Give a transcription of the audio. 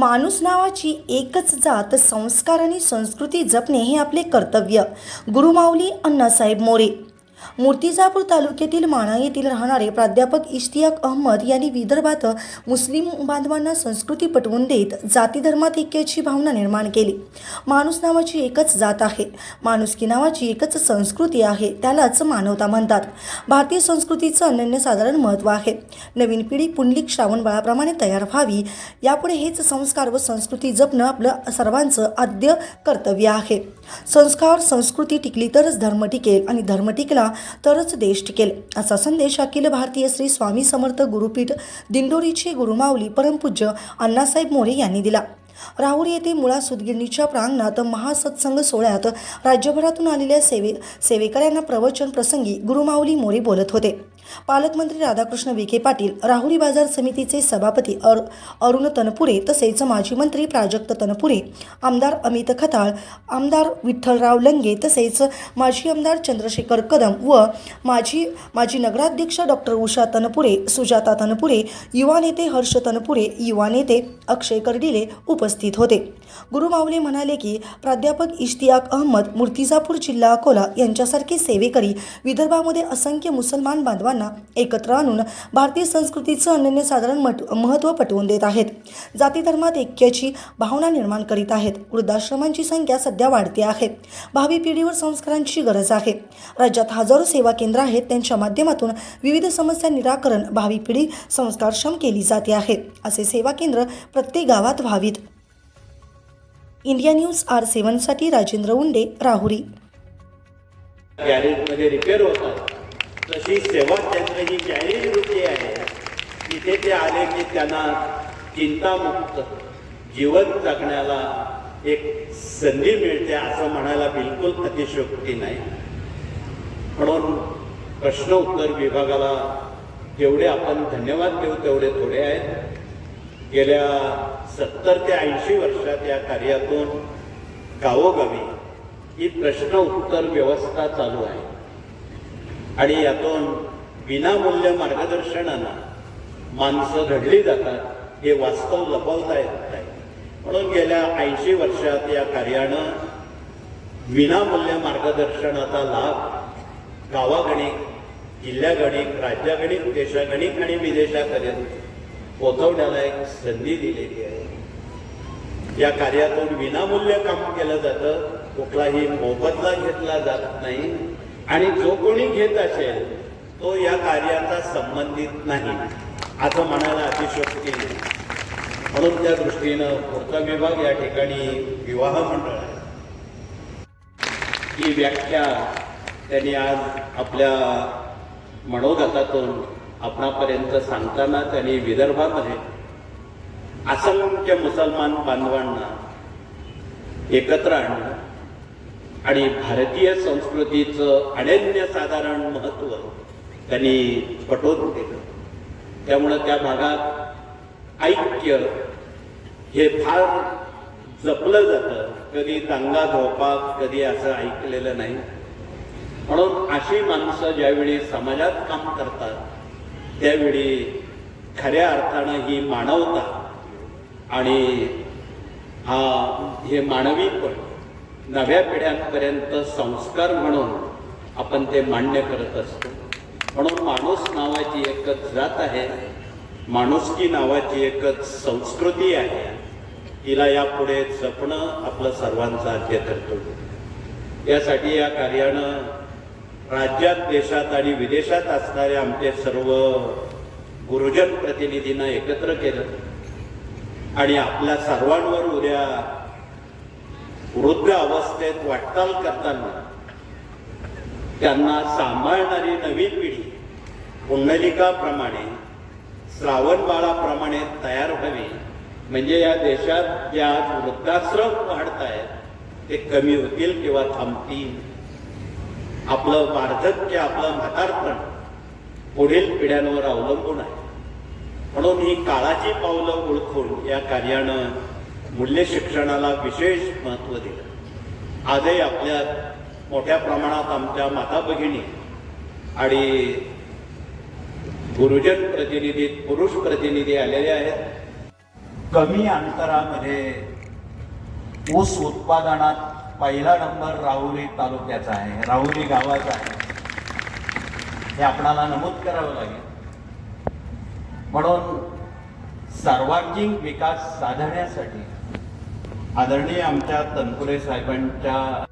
माणूस नावाची एकच जात संस्कार आणि संस्कृती जपणे हे आपले कर्तव्य. गुरुमाऊली अण्णासाहेब मोरे. मूर्तिजापूर तालुक्यातील माणा येथील राहणारे प्राध्यापक इश्तियाक अहमद यांनी विदर्भात मुस्लिम बांधवांना संस्कृती पटवून देत जाती धर्मात ऐक्याची भावना निर्माण केली. माणूस नावाची एकच जात आहे. माणुसकी नावाची एकच संस्कृती आहे त्यालाच मानवता म्हणतात. भारतीय संस्कृतीचं अनन्यसाधारण महत्त्व आहे. नवीन पिढी पुंडलिक श्रावण बाळाप्रमाणे तयार व्हावी यापुढे हेच संस्कार व संस्कृती जपणं आपलं सर्वांचं आद्य कर्तव्य आहे. संस्कार संस्कृती टिकली तरच धर्म टिकेल आणि धर्म टिकला तरच देश टिकेल असा संदेश अखिल भारतीय श्री स्वामी समर्थ गुरुपीठ दिंडोरीचे गुरुमाऊली परमपूज्य अण्णासाहेब मोरे यांनी दिला. राहुरी येथे मुळा सुदगिरणीच्या प्रांगणात महासत्संग सोहळ्यात राज्यभरातून आलेल्या सेवे सेवेकऱ्यांना प्रवचन प्रसंगी गुरुमाऊली मोरे बोलत होते. पालकमंत्री राधाकृष्ण विखे पाटील राहुरी बाजार समितीचे सभापती अरु अरुण तनपुरे तसेच माजी मंत्री प्राजक्त तनपुरे आमदार अमित खताळ आमदार विठ्ठलराव लंगे तसेच माजी आमदार चंद्रशेखर कदम व माजी माजी नगराध्यक्ष डॉक्टर उषा तनपुरे सुजाता तनपुरे युवा नेते हर्ष तनपुरे युवा नेते अक्षय कर्डिले उपस्थित होते. गुरुमाऊले म्हणाले की प्राध्यापक इश्तियाक अहमद मूर्तिजापूर जिल्हा अकोला यांच्यासारखे सेवेकरी विदर्भामध्ये असंख्य मुसलमान बांधवांना एकत्र आणून भारतीय संस्कृतीचं अनन्यसाधारण मट महत्त्व पटवून देत आहेत. जाती धर्मात ऐक्याची भावना निर्माण करीत आहेत. वृद्धाश्रमांची संख्या सध्या वाढते आहे. भावी पिढीवर संस्कारांची गरज आहे. राज्यात हजारो सेवा केंद्र आहेत. त्यांच्या माध्यमातून विविध समस्या निराकरण भावी पिढी संस्कारक्षम केली जाते आहे. असे सेवा केंद्र प्रत्येक गावात व्हावीत. इंडिया न्यूज आर सेवनसाठी राजेंद्र उंडे राहुरी. गॅरेजमध्ये रिपेअर होतात तशी सेवा केंद्र ही गॅरेज वृत्ती आहे तिथे ते आले की त्यांना चिंतामुक्त जीवन जगण्याला एक संधी मिळते असं म्हणायला बिलकुल अतिशयोक्ती नाही. म्हणून प्रश्न उत्तर विभागाला जेवढे आपण धन्यवाद देऊ तेवढे थोडे आहेत. गेल्या सत्तर ते ऐंशी वर्षात या कार्यातून गावोगावी ही प्रश्न उत्तर व्यवस्था चालू आहे. आणि यातून विनामूल्य मार्गदर्शनानं माणसं घडली जातात हे वास्तव लपवता येत नाही. म्हणून गेल्या ऐंशी वर्षात या कार्यानं विनामूल्य मार्गदर्शनाचा लाभ गावागणिक जिल्ह्यागणिक राज्यागणिक देशागणिक आणि विदेशापर्यंत पोचवण्याला एक संधी दिलेली आहे. या कार्यातून विनामूल्य काम केलं जातं कुठलाही मोबदला घेतला जात नाही. आणि जो कोणी घेत असेल तो या कार्याचा संबंधित नाही. असं म्हणायला अतिशयोक्ती म्हणून त्या दृष्टीनं पुढचा विभाग या ठिकाणी विवाह मंडळ आहे. ही व्याख्या त्यांनी आज आपल्या मनोगतातून आपणापर्यंत सांगताना त्यांनी विदर्भामध्ये असंख्य मुसलमान बांधवांना एकत्र आणलं. आणि भारतीय संस्कृतीचं अनन्यसाधारण महत्त्व त्यांनी पटवून दिलं. त्यामुळं त्या भागात ऐक्य हे फार जपलं जातं. कधी दांगा झोपा कधी असं ऐकलेलं नाही. म्हणून अशी माणसं ज्यावेळी समाजात काम करतात त्यावेळी खऱ्या अर्थानं ही मानवता आणि हा हे मानवीपण नव्या पिढ्यांपर्यंत संस्कार म्हणून आपण ते मान्य करत असतो. म्हणून माणूस नावाची एकच जात आहे माणुसकी नावाची एकच संस्कृती आहे. तिला यापुढे जपणं आपलं सर्वांचा आद्य कर्तव्य यासाठी या कार्यानं राज्यात देशात आणि विदेशात असणारे आमचे सर्व गुरुजन प्रतिनिधींना एकत्र केलं. आणि आपल्या सर्वांवर उद्या वृद्ध अवस्थेत वाटचाल करताना त्यांना सांभाळणारी नवीन पिढी पुंडलिकाप्रमाणे श्रावण बाळाप्रमाणे तयार व्हावी. म्हणजे या देशात ज्या वृद्धाश्रम वाढत आहेत ते कमी होतील किंवा थांबतील. आपलं वार्धक्य आपलं म्हातारपण पुढील पिढ्यांवर अवलंबून आहे. म्हणून ही काळाची पावलं ओळखून या कार्यानं मूल्य शिक्षणाला विशेष महत्त्व दिलं. आजही आपल्यात मोठ्या प्रमाणात आमच्या माता भगिनी आणि गुरुजन प्रतिनिधी पुरुष प्रतिनिधी आलेले आहेत. कमी अंतरामध्ये ऊस उत्पादनात पहिला नंबर राहुरी तालुक्याचा आहे राहुरी गावाचा आहे. हे आपणाला नमूद करावं लागेल. म्हणून सर्वांगीण विकास साधण्यासाठी आदरणीय आमच्या तनपुरे साहेबांच्या